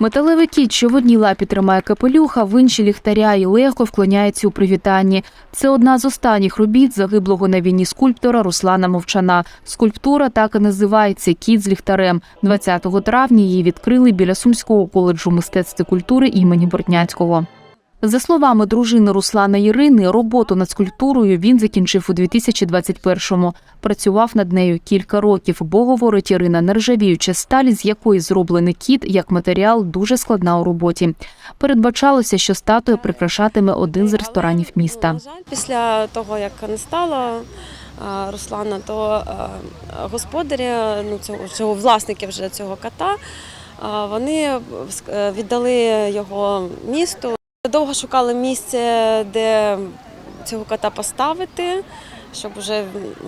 Металевий кіт, що в одній лапі тримає капелюха, в іншій ліхтаря і легко вклоняється у привітанні. Це одна з останніх робіт загиблого на війні скульптора Руслана Мовчана. Скульптура так і називається Кіт з ліхтарем. 20 травня її відкрили біля Сумського коледжу мистецтв культури імені Бортняцького. За словами дружини Руслана Ірини, роботу над скульптурою він закінчив у 2021-му. Працював над нею кілька років, бо, говорить Ірина, нержавіюча сталь, з якої зроблений кіт, як матеріал, дуже складна у роботі. Передбачалося, що статуя прикрашатиме один з ресторанів міста. Після того, як не стало Руслана, то господарі, ну цього, цього власники вже цього кота, вони е, віддали його місту. Довго шукали місце, де цього кота поставити, щоб вже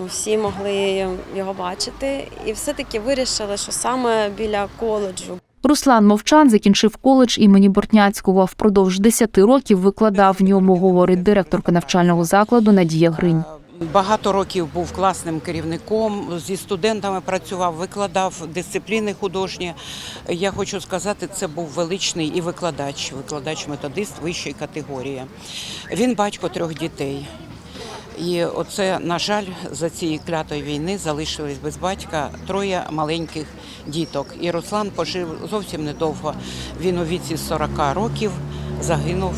всі могли його бачити. І все-таки вирішили, що саме біля коледжу. Руслан Мовчан закінчив коледж імені Бортняцького. Впродовж 10 років викладав в ньому, говорить директорка навчального закладу Надія Гринь. Багато років був класним керівником, зі студентами працював, викладав дисципліни художні. Я хочу сказати, це був величний і викладач, викладач-методист вищої категорії. Він батько трьох дітей. І оце, на жаль, за цієї клятої війни залишились без батька троє маленьких діток. І Руслан пожив зовсім недовго. Він у віці 40 років загинув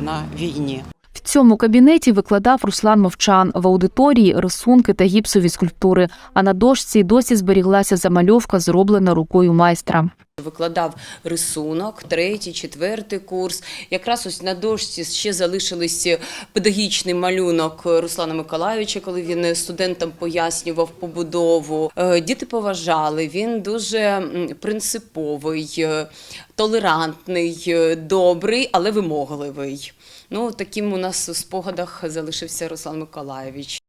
на війні. Цьому кабінеті викладав Руслан Мовчан в аудиторії рисунки та гіпсові скульптури. А на дошці досі зберіглася замальовка, зроблена рукою майстра. Викладав рисунок, третій, четвертий курс. Якраз ось на дошці ще залишились педагогічний малюнок Руслана Миколайовича, коли він студентам пояснював побудову. Е, Діти поважали. Він дуже принциповий, е, толерантний, е, добрий, але вимогливий. Ну, таким у нас у спогадах залишився Руслан Миколайович.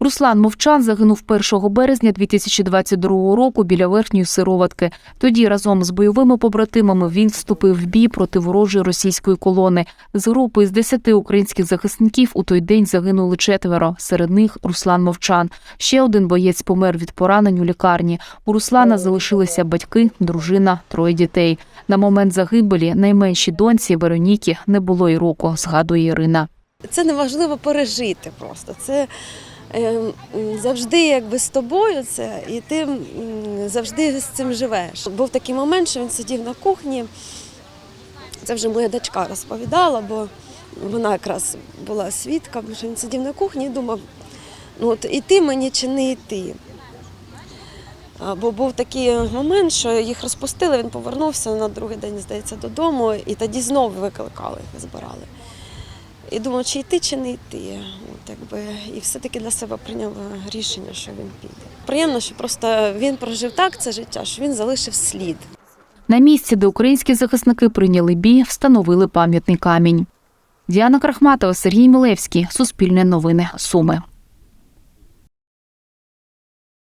Руслан Мовчан загинув 1 березня 2022 року біля верхньої сироватки. Тоді разом з бойовими побратимами він вступив в бій проти ворожої російської колони. З групи з 10 українських захисників у той день загинули четверо. Серед них Руслан Мовчан. Ще один боєць помер від поранень у лікарні. У Руслана залишилися батьки, дружина, троє дітей. На момент загибелі найменшій доньці Вероніки не було й року, згадує Ірина. Це неможливо пережити просто. Це завжди якби з тобою це, і ти завжди з цим живеш. Був такий момент, що він сидів на кухні. Це вже моя дочка розповідала, бо вона якраз була свідком, що він сидів на кухні і думав, ну от іти мені чи не йти. Бо був такий момент, що їх розпустили, він повернувся на другий день, здається, додому, і тоді знову викликали, збирали. І думав, чи йти, чи не йти. От, якби, і все-таки для себе прийняв рішення, що він піде. Приємно, що просто він прожив так це життя, що він залишив слід. На місці, де українські захисники прийняли бій, встановили пам'ятний камінь. Діана Крахматова, Сергій Милевський, Суспільне новини, Суми.